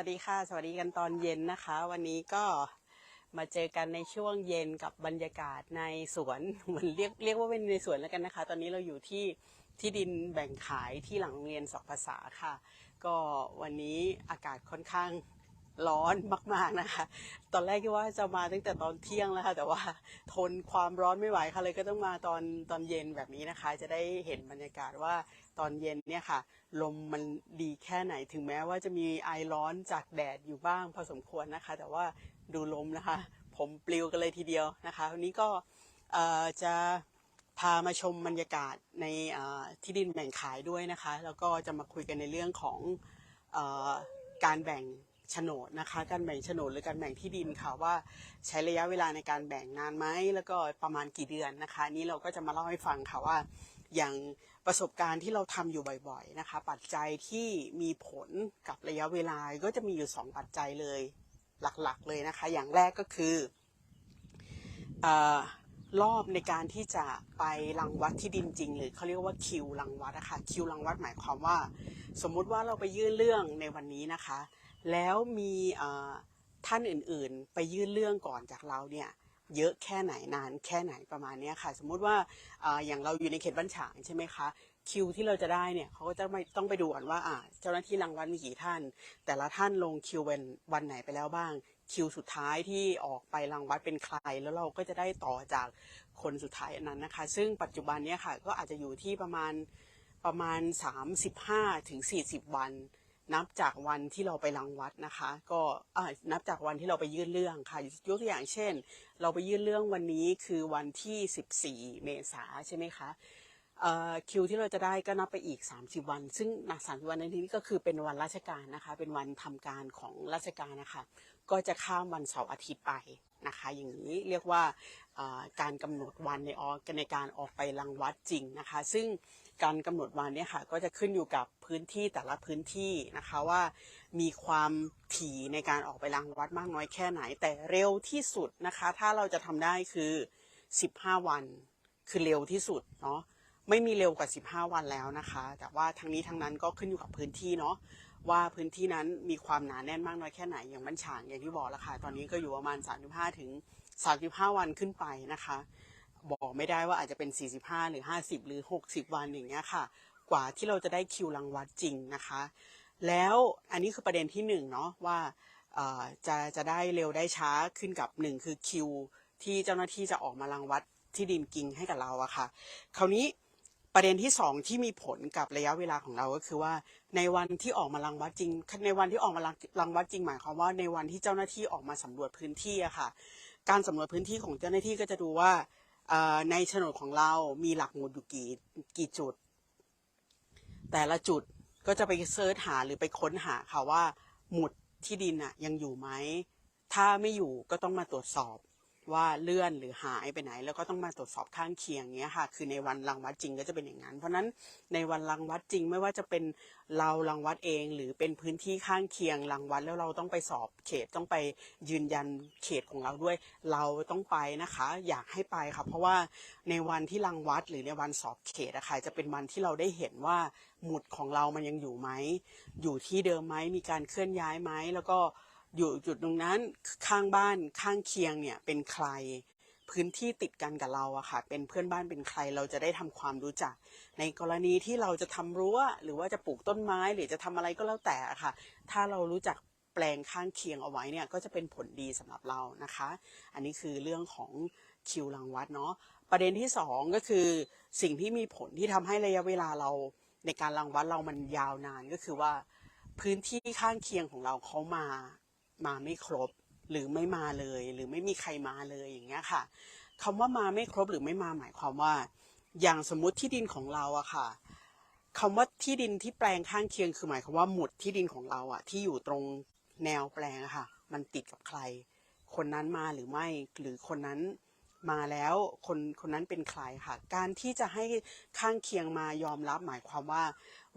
วัสดีค่ะ สวัสดีกันตอนเย็นนะคะ วันนี้ก็มาเจอกันในช่วงเย็นกับบรรยากาศในสวนเหมือนเรียกเรียกว่าเป็นในสวนแล้วกันนะคะ ตอนนี้เราอยู่ที่ที่ดินแบ่งขายที่หลังโรงเรียนสองภาษาค่ะ ก็วันนี้อากาศค่อนข้างร้อนมาก ๆนะคะ ตอนแรกคิดว่าจะมาตั้งแต่ตอนเที่ยงแล้วค่ะ แต่ว่าทนความร้อนไม่ไหวค่ะเลยก็ต้องมาตอนตอนเย็นแบบนี้นะคะ จะได้เห็นบรรยากาศว่า ตอนเย็นเนี่ยค่ะ ลมมันดีแค่ไหนถึงแม้ว่าจะมีไอร้อนจากแดดอยู่บ้างพอสมควรนะคะ แต่ว่าดูลมนะคะ ผมปลิวกันเลยทีเดียวนะคะวันนี้ก็จะพามาชมบรรยากาศในที่ดินแบ่งขายด้วยนะคะ แล้วก็จะมาคุยกันในเรื่องของอการแบ่งโฉนดนะคะ การแบ่งโฉนดหรือการแบ่งที่ดินค่ะว่าใช้ระยะเวลาในการแบ่งนานไหมแล้วก็ประมาณกี่เดือนนะคะนี้เราก็จะมาเล่าให้ฟังค่ะว่าอย่าง ประสบการณ์ที่เราทำอยู่บ่อยๆนะคะ ปัจจัยที่มีผลกับระยะเวลาก็จะมีอยู่ 2 ปัจจัยเลยหลักๆเลยนะคะ อย่างแรกก็คืออรอบในการที่จะไปรังวัดที่ดินจริง หรือเขาเรียกว่าคิวรังวัดนะคะคิวรังวัดหมายความว่า สมมุติว่าเราไปยื่นเรื่องในวันนี้นะคะ แล้วมีท่านอื่นๆ ไปยื่นเรื่องก่อนจากเราเนี่ย เยอะแค่ไหนนานแค่ไหนประมาณนี้ค่ะ สมมุติว่าอย่างเราอยู่ในเขตบ้านฉางใช่ไหมคะคิวที่เราจะได้เนี่ยเขาก็จะไม่ต้องไปดูก่อนว่าเจ้าหน้าที่รังวัดมีกี่ท่าน แต่ละท่านลงคิววันวันไหนไปแล้วบ้าง คิวสุดท้ายที่ออกไปรังวัดเป็นใคร แล้วเราก็จะได้ต่อจากคนสุดท้ายนั้นนะคะ ซึ่งปัจจุบันเนี่ยค่ะก็อาจจะอยู่ที่ประมาณประมาณ 35ถึง40 วัน นับจากวันที่เราไปรังวัดนะคะ ก็อ่านับจากวันที่เราไปยื่นเรื่องค่ะยกตัวอย่างเช่น เราไปยื่นเรื่องวันนี้คือวันที่ 14 เมษาใช่ไหมคะคิวที่เราจะได้ก็นับไปอีก 30 วัน ซึ่งนะ30วันในที่นี้ก็คือเป็นวันราชการนะคะ เป็นวันทำการของราชการนะคะ ก็จะข้ามวันเสาร์อาทิตย์ไปนะคะ อย่างนี้เรียกว่าการกำหนดวันในออกในการออกไปรังวัดจริงนะคะ ซึ่ง การกำหนดวันเนี่ยค่ะก็จะขึ้นอยู่กับพื้นที่แต่ละพื้นที่นะคะว่า มีความถี่ในการออกไปรังวัดมากน้อยแค่ไหน แต่เร็วที่สุดนะคะ ถ้าเราจะทำได้คือ 15 วันคือเร็วที่สุดเนาะไม่มีเร็วกว่า 15 วันแล้วนะคะ แต่ว่าทั้งนี้ทั้งนั้นก็ขึ้นอยู่กับพื้นที่เนาะว่าพื้นที่นั้นมีความหนาแน่นมากน้อยแค่ไหนอย่างบ้านฉางอย่างที่บอกแล้วค่ะตอนนี้ก็อยู่ประมาณ 35ถึง35 วันขึ้นไปนะคะ บอกไม่ได้ว่าอาจจะเป็น 45 หรือ 50 หรือ 60 วันอย่างเงี้ยค่ะ กว่าที่เราจะได้คิวรังวัดจริงนะคะ แล้วอันนี้คือประเด็นที่หนึ่งเนาะว่าจะจะได้เร็วได้ช้าขึ้นกับหนึ่งคือคิวที่เจ้าหน้าที่จะออกมารังวัดที่ดินกิงให้กับเราอะค่ะ คราวนี้ประเด็นที่สองที่มีผลกับระยะเวลาของเราก็คือว่า ในวันที่ออกมารังวัดจริง ในวันที่ออกมารังรังวัดจริงหมายความว่าในวันที่เจ้าหน้าที่ออกมาสำรวจพื้นที่อะค่ะ การสำรวจพื้นที่ของเจ้าหน้าที่ก็จะดูว่า ในโฉนดของเรามีหลักหมุดอยู่กี่กี่จุด แต่ละจุดก็จะไปเซิร์ชหาหรือไปค้นหาค่ะว่า หมุดที่ดินอะยังอยู่ไหม ถ้าไม่อยู่ก็ต้องมาตรวจสอบ ว่าเลื่อนหรือหายไปไหน แล้วก็ต้องมาตรวจสอบข้างเคียงเงี้ยค่ะ คือในวันรังวัดจริงก็จะเป็นอย่างนั้น เพราะฉะนั้นในวันรังวัดจริงไม่ว่าจะเป็นเรารังวัดเอง หรือเป็นพื้นที่ข้างเคียงรังวัดแล้วเราต้องไปสอบเขตต้องไปยืนยันเขตของเราด้วย เราต้องไปนะคะ อยากให้ไปค่ะ เพราะว่าในวันที่รังวัดหรือในวันสอบเขตอะค่ะจะเป็นวันที่เราได้เห็นว่าหมุดของเรามันยังอยู่ไหมอยู่ที่เดิมไหมมีการเคลื่อนย้ายไหมแล้วก็ อยู่จุดตรงนั้นข้างบ้านข้างเคียงเนี่ยเป็นใคร พื้นที่ติดกันกับเราอะค่ะ เป็นเพื่อนบ้านเป็นใครเราจะได้ทำความรู้จัก ในกรณีที่เราจะทำรั้วหรือว่าจะปลูกต้นไม้หรือจะทำอะไรก็แล้วแต่อะค่ะ ถ้าเรารู้จักแปลงข้างเคียงเอาไว้เนี่ยก็จะเป็นผลดีสำหรับเรานะคะ อันนี้คือเรื่องของคิวรังวัดเนาะประเด็นที่สองก็คือสิ่งที่มีผลที่ทำให้ระยะเวลาเราในการรังวัดเรามันยาวนานก็คือว่าพื้นที่ข้างเคียงของเราเขามา มาไม่ครบ หรือไม่มาเลย หรือไม่มีใครมาเลยอย่างเงี้ยค่ะคำว่ามาไม่ครบหรือไม่มาหมายความว่า อย่างสมมติที่ดินของเราอะค่ะคำว่าที่ดินที่แปลงข้างเคียงคือหมายความว่าหมุดที่ดินของเราอะที่อยู่ตรงแนวแปลงอะค่ะ มันติดกับใคร คนนั้นมาหรือไม่หรือคนนั้น มาแล้วคนคนนั้นเป็นใครค่ะ การที่จะให้ข้างเคียงมายอมรับหมายความว่า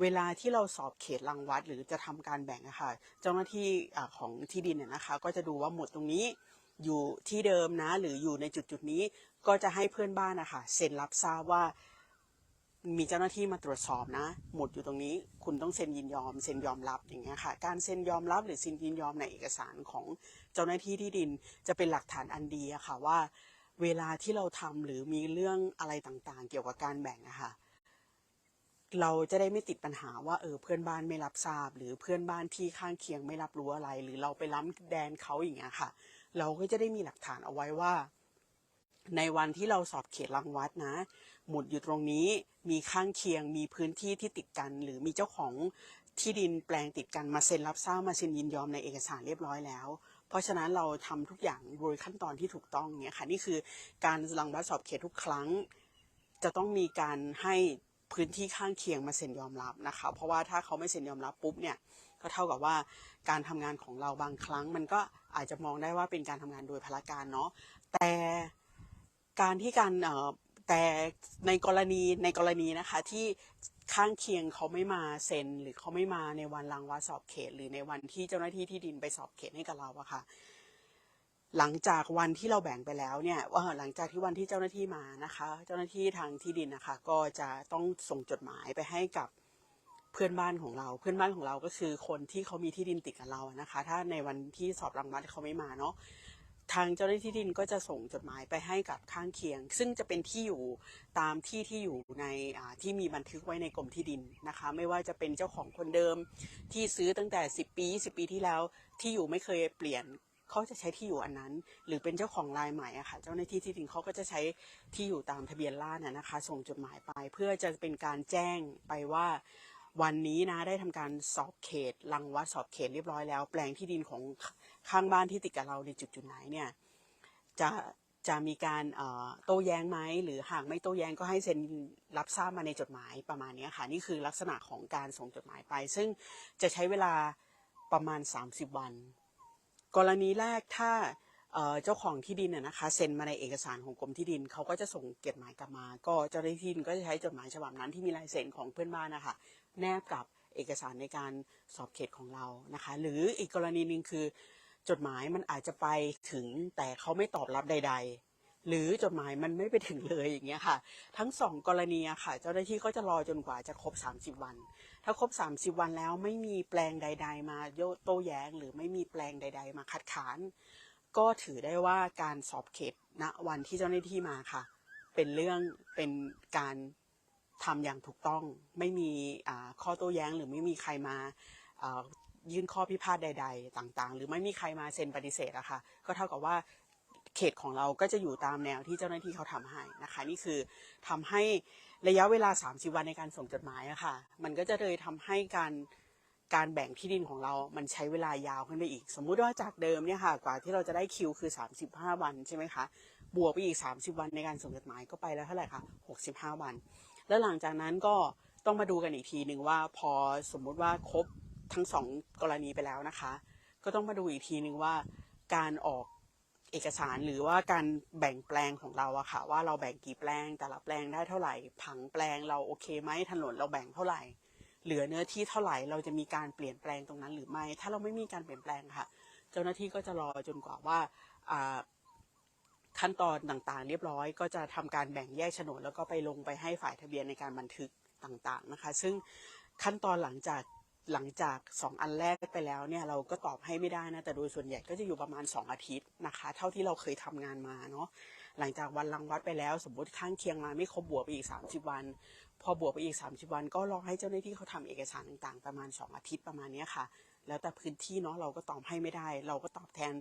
เวลาที่เราสอบเขตรังวัดหรือจะทำการแบ่งอะค่ะ เจ้าหน้าที่ของที่ดินเนี่ยนะคะ ก็จะดูว่าหมดตรงนี้อยู่ที่เดิมนะ หรืออยู่ในจุดจุดนี้ก็จะให้เพื่อนบ้านนะคะเซ็นรับทราบว่า มีเจ้าหน้าที่มาตรวจสอบนะ หมดอยู่ตรงนี้ คุณต้องเซ็นยินยอม เซ็นยอมรับอย่างเงี้ยค่ะ การเซ็นยอมรับหรือเซ็นยินยอมในเอกสารของเจ้าหน้าที่ที่ดิน จะเป็นหลักฐานอันดีอะค่ะว่า เวลาที่เราทำหรือมีเรื่องอะไรต่างๆ เกี่ยวกับการแบ่งอะค่ะเราจะได้ไม่ติดปัญหาว่าเออเพื่อนบ้านไม่รับทราบ หรือเพื่อนบ้านที่ข้างเคียงไม่รับรู้อะไร หรือเราไปล้ำแดนเขาอย่างเงี้ยค่ะ เราก็จะได้มีหลักฐานเอาไว้ว่า ในวันที่เราสอบเขตรังวัดนะ หมุดอยู่ตรงนี้มีข้างเคียงมีพื้นที่ที่ติดกัน หรือมีเจ้าของที่ดินแปลงติดกันมาเซ็นรับทราบมาเซ็นยินยอมในเอกสารเรียบร้อยแล้ว เพราะฉะนั้นเราทำทุกอย่างโดยขั้นตอนที่ถูกต้องเนี่ยค่ะนี่คือการรังวัดสอบเขตทุกครั้ง จะต้องมีการให้พื้นที่ข้างเคียงมาเซ็นยอมรับนะคะ เพราะว่าถ้าเขาไม่เซ็นยอมรับปุ๊บเนี่ยก็เท่ากับว่าการทำงานของเราบางครั้ง มันก็อาจจะมองได้ว่าเป็นการทำงานโดยพละการเนาะแต่การที่การ แต่ในกรณีในกรณีนะคะที่ข้างเคียงเขาไม่มาเซ็น หรือเขาไม่มาในวันรังวัดสอบเขต หรือในวันที่เจ้าหน้าที่ที่ดินไปสอบเขตให้กับเราอะค่ะ หลังจากวันที่เราแบ่งไปแล้วเนี่ยว่าหลังจากที่วันที่เจ้าหน้าที่มานะคะ เจ้าหน้าที่ทางที่ดินนะคะ ก็จะต้องส่งจดหมายไปให้กับเพื่อนบ้านของเรา เพื่อนบ้านของเราก็คือคนที่เขามีที่ดินติดกับเรานะคะ ถ้าในวันที่สอบรังวัดเขาไม่มาเนาะ ทางเจ้าหน้าที่ที่ดินก็จะส่งจดหมายไปให้กับข้างเคียง ซึ่งจะเป็นที่อยู่ตามที่ที่อยู่ในที่มีบันทึกไว้ในกรมที่ดินนะคะ ไม่ว่าจะเป็นเจ้าของคนเดิมที่ซื้อตั้งแต่ 10 ปี10ปีที่แล้ว ที่อยู่ไม่เคยเปลี่ยนเขาจะใช้ที่อยู่อันนั้น หรือเป็นเจ้าของรายใหม่อะค่ะ เจ้าหน้าที่ที่ดินเขาก็จะใช้ที่อยู่ตามทะเบียนราษฎร์น่ะนะคะ ส่งจดหมายไปเพื่อจะเป็นการแจ้งไปว่าวันนี้นะได้ทำการสอบเขตรังวัดสอบเขตเรียบร้อยแล้ว แปลงที่ดินของ ข้างบ้านที่ติดกับเราในจุดจุดๆไหนเนี่ยจะจะมีการโต้แย้งไหมหรือหากไม่โต้แย้งก็ให้เซ็นรับทราบมาในจดหมายประมาณนี้ค่ะนี่คือลักษณะของการส่งจดหมายไป ซึ่งจะใช้เวลาประมาณ 30 วัน กรณีแรกถ้าเจ้าของที่ดินน่ะนะคะเซ็นมาในเอกสารของกรมที่ดินเขาก็จะส่งจดหมายกลับมา ก็เจ้าหน้าที่ที่ดินก็จะใช้จดหมายฉบับนั้นที่มีลายเซ็นของเพื่อนบ้านนะคะแนบกับเอกสารในการสอบเขตของเรานะคะ หรืออีกกรณีหนึ่งคือ จดหมายมันอาจจะไปถึงแต่เขาไม่ตอบรับใด ๆ หรือจดหมายมันไม่ไปถึงเลยอย่างเงี้ยค่ะ ทั้งสองกรณีค่ะ เจ้าหน้าที่ก็จะรอจนกว่าจะครบ 30 วัน ถ้าครบ 30 วันแล้วไม่มีแปลงใด ๆ มาโต้แย้ง หรือไม่มีแปลงใด ๆ มาคัดค้าน ก็ถือได้ว่าการสอบเขตณวันที่เจ้าหน้าที่มาค่ะ เป็นเรื่องเป็นการทำอย่างถูกต้องไม่มีข้อโต้แย้งหรือไม่มีใครมา ยื่นข้อพิพาทใด ๆ ต่างๆ หรือไม่มีใครมาเซ็นปฏิเสธอะค่ะก็เท่ากับว่าเขตของเราก็จะอยู่ตามแนวที่เจ้าหน้าที่เขาทำให้นะคะ นี่คือทำให้ระยะเวลา 30 วันในการส่งจดหมายอะค่ะ มันก็จะเลยทำให้การการแบ่งที่ดินของเรา มันใช้เวลายาวขึ้นไปอีก สมมุติว่าจากเดิมเนี่ยค่ะ กว่าที่เราจะได้คิวคือ 35 วันใช่ไหมคะ บวกไปอีก 30 วันในการส่งจดหมายก็ไปแล้วเท่าไหร่คะ 65 วัน แล้วหลังจากนั้นก็ต้องมาดูกันอีกทีหนึ่งว่าพอสมมุติว่าครบ ทั้งสองกรณีไปแล้วนะคะ ก็ต้องมาดูอีกทีหนึ่งว่าการออกเอกสารหรือว่าการแบ่งแปลงของเราอะค่ะ ว่าเราแบ่งกี่แปลง แต่ละแปลงได้เท่าไหร่ ผังแปลงเราโอเคไหมถนนเราแบ่งเท่าไหร่ เหลือเนื้อที่เท่าไหร่เราจะมีการเปลี่ยนแปลงตรงนั้นหรือไม่ ถ้าเราไม่มีการเปลี่ยนแปลงค่ะ เจ้าหน้าที่ก็จะรอจนกว่าว่าขั้นตอนต่างๆ เรียบร้อย ก็จะทำการแบ่งแยกโฉนดแล้วก็ไปลงไปให้ฝ่ายทะเบียนในการบันทึกต่างๆนะคะ ซึ่งขั้นตอนหลังจาก หลังจากสองอันแรกไปแล้วเนี่ยเราก็ตอบให้ไม่ได้นะ แต่โดยส่วนใหญ่ก็จะอยู่ประมาณ 2 อาทิตย์นะคะ เท่าที่เราเคยทำงานมาเนาะหลังจากวันรังวัดไปแล้ว สมมติข้างเคียงมาไม่ครบบวกไปอีก 30 วัน พอบวกไปอีก 30 วันก็รอให้เจ้าหน้าที่เขาทำเอกสารต่างๆ ประมาณ 2 อาทิตย์ประมาณนี้ค่ะ แล้วแต่พื้นที่เนาะเราก็ตอบให้ไม่ได้ เราก็ตอบแทน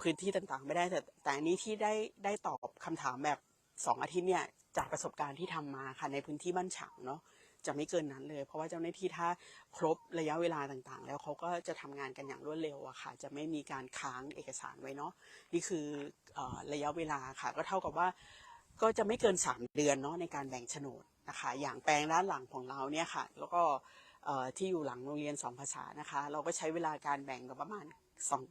พื้นที่ต่างๆ ไม่ได้แต่แต่อันนี้ที่ได้ได้ตอบคำถามแบบสองอาทิตย์เนี่ยจากประสบการณ์ที่ทำมาค่ะในพื้นที่บ้านฉางเนาะ จะไม่เกินนั้นเลย เพราะว่าเจ้าหน้าที่ถ้าครบระยะเวลาต่างๆ แล้วเขาก็จะทำงานกันอย่างรวดเร็วอะค่ะ จะไม่มีการค้างเอกสารไว้เนาะนี่คืออระยะเวลาค่ะ ก็เท่ากับว่าก็จะไม่เกิน 3 เดือนเนาะในการแบ่งโฉนดนะคะ อย่างแปลงด้านหลังของเราเนี่ยค่ะ แล้วก็ที่อยู่หลังโรงเรียนสองภาษานะคะ เราก็ใช้เวลาการแบ่งกันประมาณสอง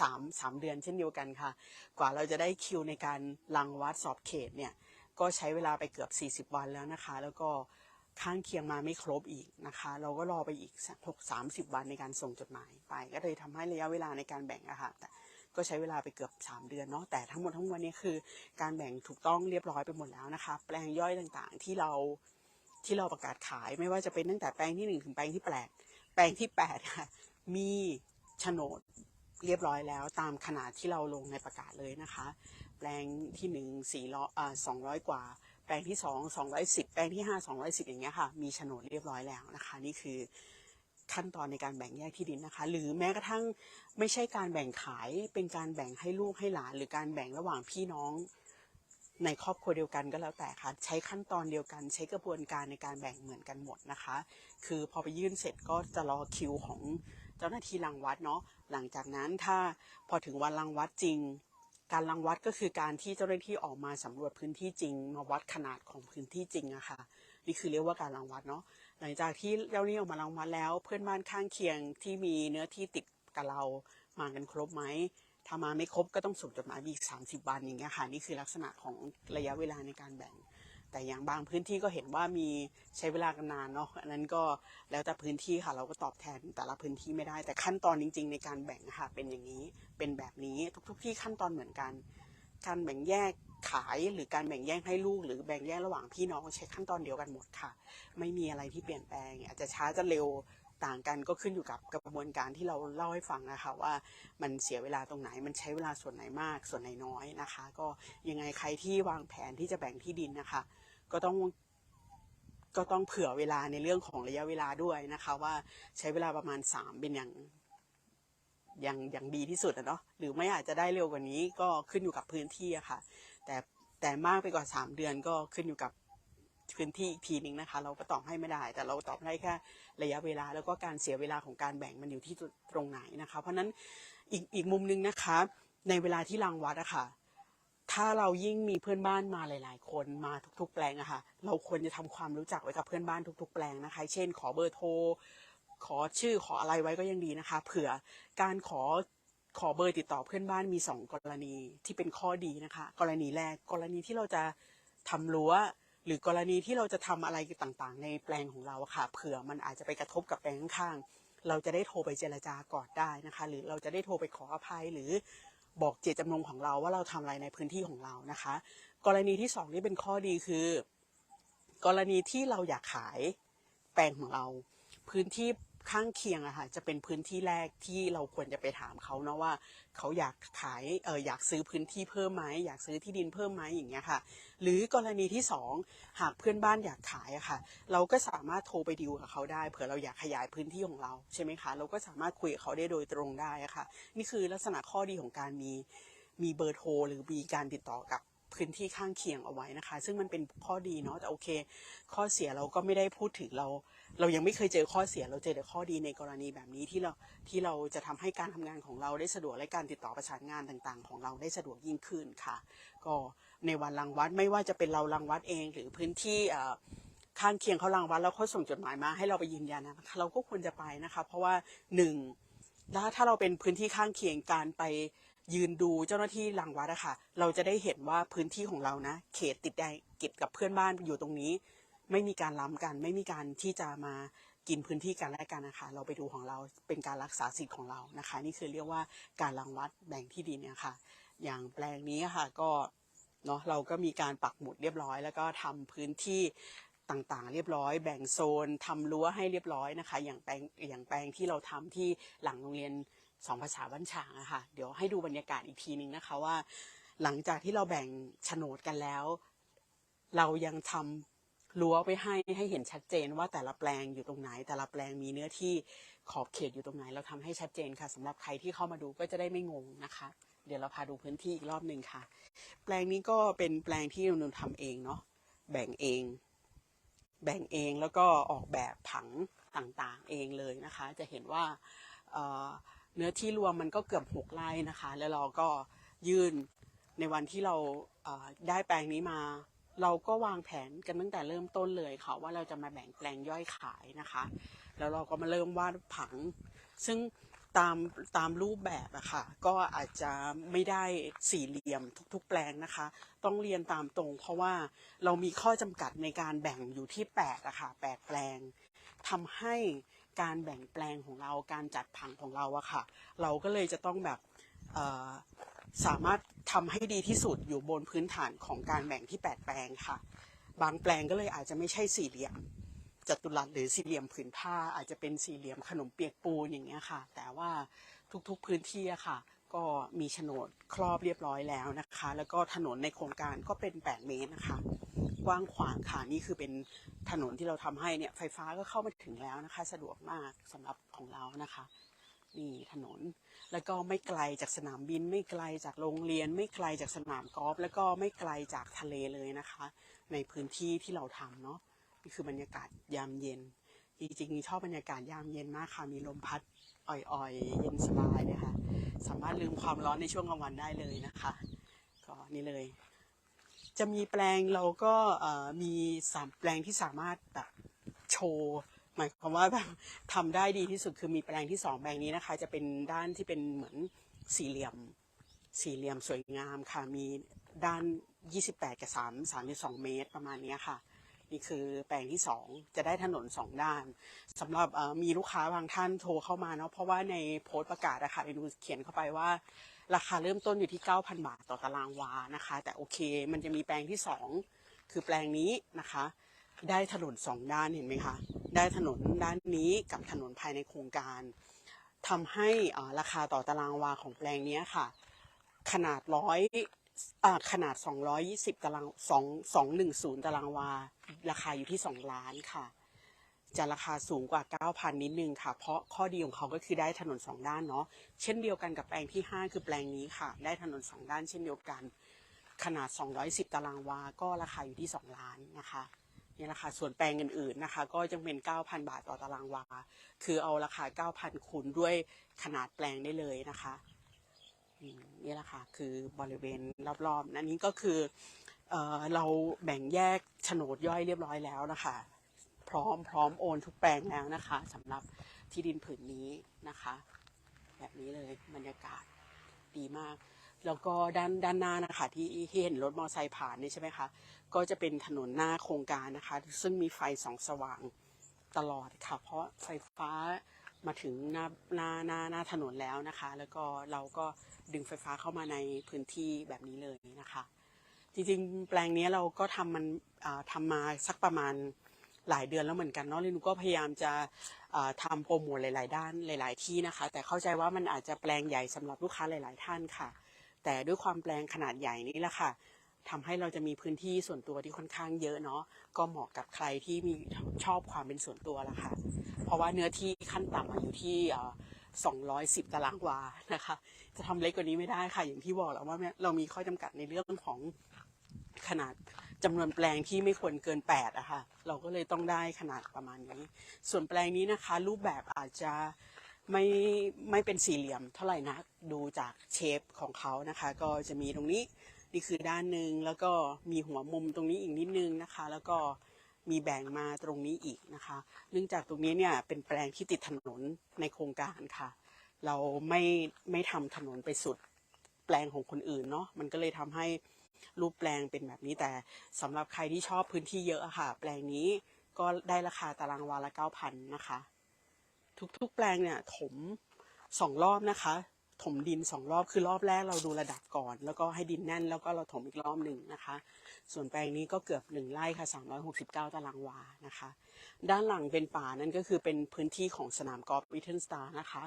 สามสามเดือนเช่นเดียวกันค่ะ กว่าเราจะได้คิวในการรังวัดสอบเขตเนี่ย ก็ใช้เวลาไปเกือบ 40 วันแล้วนะคะ แล้วก็ ข้างเคียงมาไม่ครบอีกนะคะ เราก็รอไปอีกหกสามสิบวันในการส่งจดหมายไป ก็เลยทำให้ระยะเวลาในการแบ่งอะค่ะแต่ก็ใช้เวลาไปเกือบ 3 เดือนเนาะแต่ทั้งหมดทั้งมวลนี้คือ การแบ่งถูกต้องเรียบร้อยไปหมดแล้วนะคะ แปลงย่อยต่างๆที่เราที่เราประกาศขายไม่ว่าจะเป็นตั้งแต่แปลงที่หนึ่งถึงแปลงที่แปดแปลงที่แปดค่ะมีโฉนดเรียบร้อยแล้วตามขนาดที่เราลงในประกาศเลยนะคะ แปลงที่หนึ่งสี่ร้อยอ่าสองร้อยกว่า แปลงที่สองสองร้อยสิบแปลงที่ห้าสองร้อยสิบอย่างเงี้ยค่ะ มีโฉนดเรียบร้อยแล้วนะคะ นี่คือขั้นตอนในการแบ่งแยกที่ดินนะคะ หรือแม้กระทั่งไม่ใช่การแบ่งขายเป็นการแบ่งให้ลูกให้หลาน หรือการแบ่งระหว่างพี่น้องในครอบครัวเดียวกันก็แล้วแต่ค่ะ ใช้ขั้นตอนเดียวกัน ใช้กระบวนการในการแบ่งเหมือนกันหมดนะคะ คือพอไปยื่นเสร็จก็จะรอคิวของเจ้าหน้าที่รังวัดเนาะหลังจากนั้นถ้าพอถึงวันรังวัดจริง การรังวัดก็คือการที่เจ้าหน้าที่ออกมาสำรวจพื้นที่จริง มาวัดขนาดของพื้นที่จริงอะค่ะ นี่คือเรียกว่าการรังวัดเนาะหลังจากที่เจ้าหน้าที่ออกมารังวัดแล้ว เพื่อนบ้านข้างเคียงที่มีเนื้อที่ติดกับเรามากันครบไหมถ้ามาไม่ครบก็ต้องส่งจดหมายอีก 30 วันอย่างเงี้ยค่ะ นี่คือลักษณะของระยะเวลาในการแบ่ง แต่อย่างบางพื้นที่ก็เห็นว่ามีใช้เวลากันนานเนาะอันนั้นก็แล้วแต่พื้นที่ค่ะเราก็ตอบแทนแต่ละพื้นที่ไม่ได้ แต่ขั้นตอนจริง ๆ ในการแบ่งค่ะเป็นอย่างนี้เป็นแบบนี้ทุกๆที่ขั้นตอนเหมือนกัน การแบ่งแยกขายหรือการแบ่งแยกให้ลูก หรือแบ่งแยกระหว่างพี่น้องใช้ขั้นตอนเดียวกันหมดค่ะ ไม่มีอะไรที่เปลี่ยนแปลง อาจจะช้าจะเร็ว ต่างกันก็ขึ้นอยู่กับกระบวนการที่เราเล่าให้ฟังนะคะว่ามันเสียเวลาตรงไหนมันใช้เวลาส่วนไหนมากส่วนไหนน้อยนะคะ ก็ยังไงใครที่วางแผนที่จะแบ่งที่ดินนะคะ ก็ต้องก็ต้องเผื่อเวลาในเรื่องของระยะเวลาด้วยนะคะ ว่าใช้เวลาประมาณสามเป็นอย่างอย่างอย่างดีที่สุดอะเนาะหรือไม่อาจจะได้เร็วกว่านี้ก็ขึ้นอยู่กับพื้นที่อะค่ะ แต่แต่มากไปกว่าสามเดือนก็ขึ้นอยู่กับ พื้นที่อีกทีหนึ่งนะคะ เราก็ตอบให้ไม่ได้ แต่เราตอบได้แค่ระยะเวลา แล้วก็การเสียเวลาของการแบ่งมันอยู่ที่ตรงไหนนะคะ เพราะนั้นอีกอีกมุมหนึงนะคะ ในเวลาที่รังวัดอะค่ะถ้าเรายิ่งมีเพื่อนบ้านมาหลาย ๆ คนมาทุก ๆ แปลงอะค่ะ เราควรจะทำความรู้จักไว้กับเพื่อนบ้านทุก ๆ แปลงนะคะ เช่น ขอเบอร์โทร ขอชื่อขออะไรไว้ก็ยังดีนะคะ เผื่อการขอขอเบอร์ติดต่อเพื่อนบ้านมีสองกรณีที่เป็นข้อดีนะคะ กรณีแรกกรณีที่เราจะทำรั้ว หรือกรณีที่เราจะทำอะไรต่างๆ ในแปลงของเราค่ะ เผื่อมันอาจจะไปกระทบกับแปลงข้างๆเราจะได้โทรไปเจรจาก่อนได้นะคะ หรือเราจะได้โทรไปขออภัยหรือบอกเจตจำนงของเราว่าเราทำอะไรในพื้นที่ของเรานะคะ กรณีที่สองนี่เป็นข้อดีคือ กรณีที่เราอยากขายแปลงของเรา พื้นที่ ข้างเคียงอะค่ะจะเป็นพื้นที่แรกที่เราควรจะไปถามเขาเนาะว่าเขาอยากขายเอออยากซื้อพื้นที่เพิ่มไหมอยากซื้อที่ดินเพิ่มไหมอย่างเงี้ยค่ะ หรือกรณีที่สองหากเพื่อนบ้านอยากขายอะค่ะ เราก็สามารถโทรไปดีลกับเขาได้เผื่อเราอยากขยายพื้นที่ของเราใช่ไหมคะเราก็สามารถคุยกับเขาได้โดยตรงได้อะค่ะ นี่คือลักษณะข้อดีของการมีมีเบอร์โทรหรือมีการติดต่อกับ พื้นที่ข้างเคียงเอาไว้นะคะ ซึ่งมันเป็นข้อดีเนาะแต่โอเค ข้อเสียเราก็ไม่ได้พูดถึงเรา เรายังไม่เคยเจอข้อเสียเราเจอแต่ข้อดีในกรณีแบบนี้ที่เราที่เราจะทำให้การทำงานของเราได้สะดวกและการติดต่อประสานงานต่างๆ ของเราได้สะดวกยิ่งขึ้นค่ะ ก็ในวันรังวัดไม่ว่าจะเป็นเรารังวัดเองหรือพื้นที่ข้างเคียงเขารังวัดแล้วเขาส่งจดหมายมาให้เราไปยืนยันนะคะเราก็ควรจะไปนะคะ เพราะว่าหนึ่งถ้าถ้าเราเป็นพื้นที่ข้างเคียงการไป ยืนดูเจ้าหน้าที่รังวัดอะค่ะ เราจะได้เห็นว่าพื้นที่ของเรานะ เขตติดแดกิดกับเพื่อนบ้านอยู่ตรงนี้ ไม่มีการล้ำกัน ไม่มีการที่จะมากินพื้นที่กันและกันนะคะ เราไปดูของเราเป็นการรักษาสิทธิ์ของเรานะคะ นี่คือเรียกว่าการรังวัดแบ่งที่ดินเนี่ยค่ะ อย่างแปลงนี้ค่ะก็เนาะเราก็มีการปักหมุดเรียบร้อย แล้วก็ทำพื้นที่ต่างๆ เรียบร้อย แบ่งโซนทำรั้วให้เรียบร้อยนะคะ อย่างแปลงอย่างแปลงที่เราทำที่หลังโรงเรียน สองภาษาบ้านฉางอะค่ะเดี๋ยวให้ดูบรรยากาศอีกทีนึงนะคะว่า หลังจากที่เราแบ่งโฉนดกันแล้ว เรายังทำรั้วไว้ให้ให้เห็นชัดเจนว่าแต่ละแปลงอยู่ตรงไหน แต่ละแปลงมีเนื้อที่ขอบเขตอยู่ตรงไหน เราทำให้ชัดเจนค่ะสำหรับใครที่เข้ามาดูก็จะได้ไม่งงนะคะ เดี๋ยวเราพาดูพื้นที่อีกรอบหนึ่งค่ะ แปลงนี้ก็เป็นแปลงที่เราทำเองเนาะแบ่งเอง แบ่งเองแล้วก็ออกแบบผังต่างๆเองเลยนะคะ จะเห็นว่า เนื้อที่รวมมันก็เกือบหกไร่นะคะ แล้วเราก็ยื่นในวันที่เราได้แปลงนี้มา เราก็วางแผนกันตั้งแต่เริ่มต้นเลยค่ะว่าเราจะมาแบ่งแปลงย่อยขายนะคะ แล้วเราก็มาเริ่มวาดผัง ซึ่งตามตามรูปแบบอะค่ะ ก็อาจจะไม่ได้สี่เหลี่ยมทุก ๆ แปลงนะคะ ต้องเรียนตามตรง เพราะว่าเรามีข้อจำกัดในการแบ่งอยู่ที่แปดอะค่ะแปดแปลงทำให้ การแบ่งแปลงของเราการจัดผังของเราอะค่ะ เราก็เลยจะต้องแบบสามารถทำให้ดีที่สุดอยู่บนพื้นฐานของการแบ่งที่แปดแปลงค่ะ บางแปลงก็เลยอาจจะไม่ใช่สี่เหลี่ยมจัตุรัสหรือสี่เหลี่ยมผืนผ้าอาจจะเป็นสี่เหลี่ยมขนมเปียกปูนอย่างเงี้ยค่ะ แต่ว่าทุกๆพื้นที่อะค่ะ ก็มีโฉนดครอบเรียบร้อยแล้วนะคะ แล้วก็ถนนในโครงการก็เป็น 8 เมตรนะคะ กว้างขวางค่ะนี่คือเป็นถนนที่เราทำให้เนี่ยไฟฟ้าก็เข้ามาถึงแล้วนะคะ สะดวกมากสำหรับของเรานะคะนี่ถนน แล้วก็ไม่ไกลจากสนามบิน ไม่ไกลจากโรงเรียน ไม่ไกลจากสนามกอล์ฟแล้วก็ไม่ไกลจากทะเลเลยนะคะ ในพื้นที่ที่เราทำเนาะนี่คือบรรยากาศยามเย็นจริงๆชอบบรรยากาศยามเย็นมากค่ะมีลมพัด อ่อยๆ เย็นสบายเลยค่ะสามารถลืมความร้อนในช่วงกลางวันได้เลยนะคะ ก็นี่เลย จะมีแปลงเราก็มีสามแปลงที่สามารถแบบโชว์หมายความว่าแบบทำได้ดีที่สุดคือมีแปลงที่สองแปลงนี้นะคะ จะเป็นด้านที่เป็นเหมือนสี่เหลี่ยม สี่เหลี่ยมสวยงามค่ะมีด้าน 28 กับ 3 32 เมตรประมาณนี้ค่ะ นี่คือแปลงที่ 2 จะได้ถนน 2 ด้านสำหรับมีลูกค้าบางท่านโทรเข้ามาเนาะเพราะว่าในโพสต์ประกาศอะค่ะดูเขียนเข้าไปว่า ราคาเริ่มต้นอยู่ที่ 9,000 บาทต่อตารางวานะคะ แต่โอเคมันจะมีแปลงที่ 2 คือแปลงนี้นะคะ ได้ถนนสองด้านเห็นไหมคะได้ถนนด้านนี้กับถนนภายในโครงการทำให้อ่าราคาต่อตารางวาของแปลงนี้ค่ะ ขนาดร้อย ขนาด 220ตาราง2 210 ตารางวา ราคาอยู่ที่ 2 ล้านค่ะ จะราคาสูงกว่า 9,000 นิดนึงค่ะ เพราะข้อดีของเขาก็คือได้ถนน 2 ด้านเนาะ เช่นเดียวกันกับแปลงที่ 5 คือแปลงนี้ค่ะ ได้ถนน 2 ด้านเช่นเดียวกัน ขนาด 210 ตารางวา ก็ราคาอยู่ที่ 2 ล้านนะคะนี่แหละค่ะส่วนแปลงอื่นๆนะคะ ก็จะเป็น 9,000 บาทต่อตารางวา คือเอาราคา 9,000 คูณด้วยขนาดแปลงได้เลยนะคะ นี่แหละค่ะ คือบริเวณรอบๆอันนี้ก็คือเออเราแบ่งแยกโฉนดย่อยเรียบร้อยแล้วนะคะ พร้อมพร้อมโอนทุกแปลงแล้วนะคะสำหรับที่ดินผืนนี้นะคะ แบบนี้เลยบรรยากาศดีมาก แล้วก็ด้านด้านหน้านะคะ ที่ที่เห็นรถมอเตอร์ไซค์ผ่านนี่ใช่ไหมคะ ก็จะเป็นถนนหน้าโครงการนะคะ ซึ่งมีไฟส่องสว่างตลอดค่ะ เพราะไฟฟ้ามาถึงหน้าหน้าหน้าหน้าถนนแล้วนะคะ แล้วก็เราก็ ดึงไฟฟ้าเข้ามาในพื้นที่แบบนี้เลยนะคะ จริงๆ แปลงนี้เราก็ทำมันทำมาสักประมาณหลายเดือนแล้วเหมือนกันเนาะเลยหนูก็พยายามจะทำโปรโมทหลาย ๆ ด้านหลาย ๆ ที่นะคะ แต่เข้าใจว่ามันอาจจะแปลงใหญ่สำหรับลูกค้าหลาย ๆ ท่านค่ะ แต่ด้วยความแปลงขนาดใหญ่นี้แหละค่ะทำให้เราจะมีพื้นที่ส่วนตัวที่ค่อนข้างเยอะเนาะก็เหมาะกับใครที่มีชอบความเป็นส่วนตัวละค่ะ เพราะว่าเนื้อที่ขั้นต่ำอยู่ที่ 210 ตารางวานะคะ จะทำเล็กกว่านี้ไม่ได้ค่ะ อย่างที่บอกแล้วว่าเรามีข้อจำกัดในเรื่องของขนาดจำนวนแปลงที่ไม่ควรเกิน8อะค่ะ เราก็เลยต้องได้ขนาดประมาณนี้ ส่วนแปลงนี้นะคะ รูปแบบอาจจะไม่ไม่เป็นสี่เหลี่ยมเท่าไหร่นะดูจากเชฟของเขานะคะ ก็จะมีตรงนี้นี่คือด้านหนึ่งแล้วก็มีหัวมุมตรงนี้อีกนิดนึงนะคะ แล้วก็ มีแบ่งมาตรงนี้อีกนะคะ เนื่องจากตรงนี้เนี่ยเป็นแปลงที่ติดถนนในโครงการค่ะ เราไม่ไม่ทำถนนไปสุดแปลงของคนอื่นเนาะมันก็เลยทำให้รูปแปลงเป็นแบบนี้แต่สำหรับใครที่ชอบพื้นที่เยอะค่ะ แปลงนี้ก็ได้ราคาตารางวาละเก้าพันนะคะ ทุกๆ แปลงเนี่ยถมสองรอบนะคะ ถมดินสองรอบคือรอบแรกเราดูระดับก่อน แล้วก็ให้ดินแน่นแล้วก็เราถมอีกรอบหนึ่งนะคะ ส่วนแปลงนี้ก็เกือบหนึ่งไร่ค่ะ 369 ตารางวานะคะ ด้านหลังเป็นป่านั่นก็คือเป็นพื้นที่ของสนามกอล์ฟวิเทนสตาร์นะคะ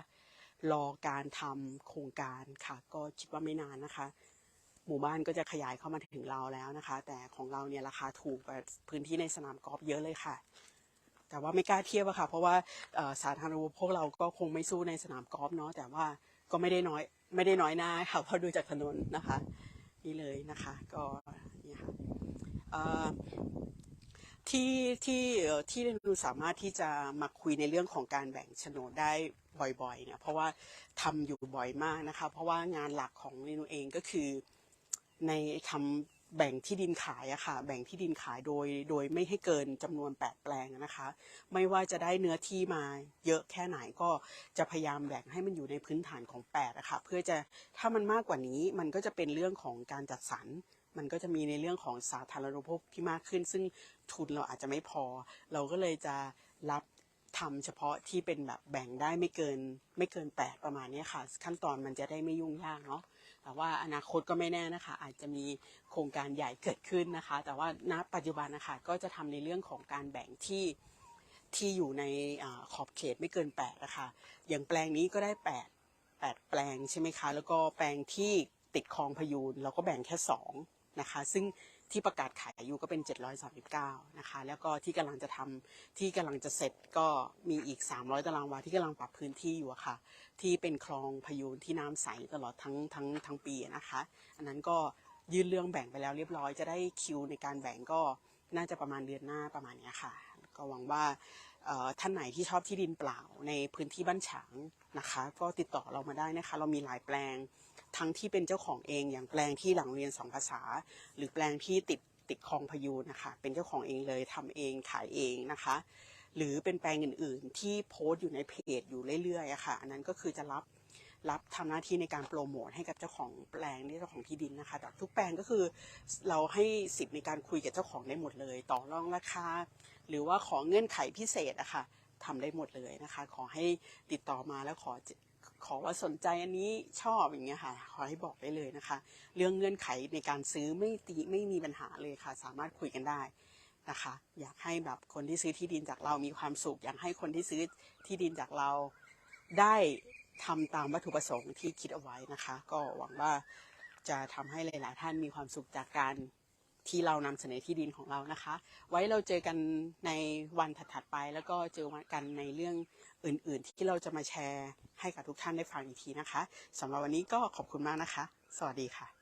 รอการทำโครงการค่ะ ก็คิดว่าไม่นานนะคะ หมู่บ้านก็จะขยายเข้ามาถึงเราแล้วนะคะ แต่ของเราเนี่ยราคาถูกกว่าพื้นที่ในสนามกอล์ฟเยอะเลยค่ะแต่ว่าไม่กล้าเทียบอะค่ะ เพราะว่าสาธารณูปโภคเราก็คงไม่สู้ในสนามกอล์ฟเนาะแต่ว่า ก็ไม่ได้น้อย ไม่ได้น้อยหน้าค่ะเพราะดูจากถนนนะคะ นี่เลยนะคะก็นี่ค่ะเอ่ที่ที่เอ่อที่เราสามารถที่จะมาคุยในเรื่องของการแบ่งโฉนดได้บ่อยๆเนี่ยเพราะว่าทำอยู่บ่อยมากนะคะ เพราะว่างานหลักของเรนูเองก็คือในทำ แบ่งที่ดินขายอะค่ะ แบ่งที่ดินขายโดย โดยไม่ให้เกินจำนวน 8 แปลงนะคะ ไม่ว่าจะได้เนื้อที่มาเยอะแค่ไหนก็จะพยายามแบ่งให้มันอยู่ในพื้นฐานของ8อะค่ะเพื่อจะถ้ามันมากกว่านี้มันก็จะเป็นเรื่องของการจัดสรรมันก็จะมีในเรื่องของสาธารณูปโภคที่มากขึ้น ซึ่งทุนเราอาจจะไม่พอ เราก็เลยจะรับทำเฉพาะที่เป็นแบบแบ่งได้ไม่เกินไม่เกิน 8 ประมาณนี้ค่ะ ขั้นตอนมันจะได้ไม่ยุ่งยากเนาะ แต่ว่าอนาคตก็ไม่แน่นะคะ อาจจะมีโครงการใหญ่เกิดขึ้นนะคะ แต่ว่าณปัจจุบันนะคะก็จะทำในเรื่องของการแบ่งที่ที่อยู่ในอขอบเขตไม่เกิน8นะคะอย่างแปลงนี้ก็ได้ 8 8 แปลงใช่ไหมคะ แล้วก็แปลงที่ติดคลองพยูนเราก็แบ่งแค่2นะคะ ซึ่ง ที่ประกาศขายอยู่ก็เป็น 739 นะคะ แล้วก็ที่กำลังจะทำที่กำลังจะเสร็จก็มีอีก 300 ตารางวาที่กำลังปรับพื้นที่อยู่ค่ะ ที่เป็นคลองพยูนที่น้ำใสตลอดทั้งทั้งทั้งปีนะคะ อันนั้นก็ยื่นเรื่องแบ่งไปแล้วเรียบร้อยจะได้คิวในการแบ่งก็น่าจะประมาณเดือนหน้าประมาณนี้ค่ะ ก็หวังว่าท่านไหนที่ชอบที่ดินเปล่าในพื้นที่บ้านฉางนะคะ ก็ติดต่อเรามาได้นะคะ เรามีหลายแปลงทั้งที่เป็นเจ้าของเองอย่างแปลงที่หลังเรียนสองภาษา หรือแปลงที่ติดติดคลองพยูนนะคะ เป็นเจ้าของเองเลยทำเองขายเองนะคะ หรือเป็นแปลงอื่น ๆ ที่โพสต์อยู่ในเพจอยู่เรื่อยๆอะค่ะอันนั้นก็คือจะรับรับทำหน้าที่ในการโปรโมทให้กับเจ้าของแปลงนี่เจ้าของที่ดินนะคะแต่ทุกแปลงก็คือเราให้สิทธิ์ในการคุยกับเจ้าของได้หมดเลย ต่อรองราคาหรือว่าขอเงื่อนไขพิเศษอะค่ะทำได้หมดเลยนะคะ ขอให้ติดต่อมาแล้วขอขอว่าสนใจอันนี้ชอบอย่างเงี้ยค่ะ ขอให้บอกได้เลยนะคะ เรื่องเงื่อนไขในการซื้อไม่ตีไม่มีปัญหาเลยค่ะ สามารถคุยกันได้นะคะ อยากให้แบบคนที่ซื้อที่ดินจากเรามีความสุข อยากให้คนที่ซื้อที่ดินจากเราได้ทำตามวัตถุประสงค์ที่คิดเอาไว้นะคะ ก็หวังว่าจะทำให้หลาย ๆ ท่านมีความสุขจากการ ที่เรานำเสนอที่ดินของเรานะคะ ไว้เราเจอกันในวันถัดๆไป แล้วก็เจอกันในเรื่องอื่นๆ ที่เราจะมาแชร์ให้กับทุกท่านได้ฟังอีกทีนะคะสำหรับวันนี้ก็ขอบคุณมากนะคะ สวัสดีค่ะ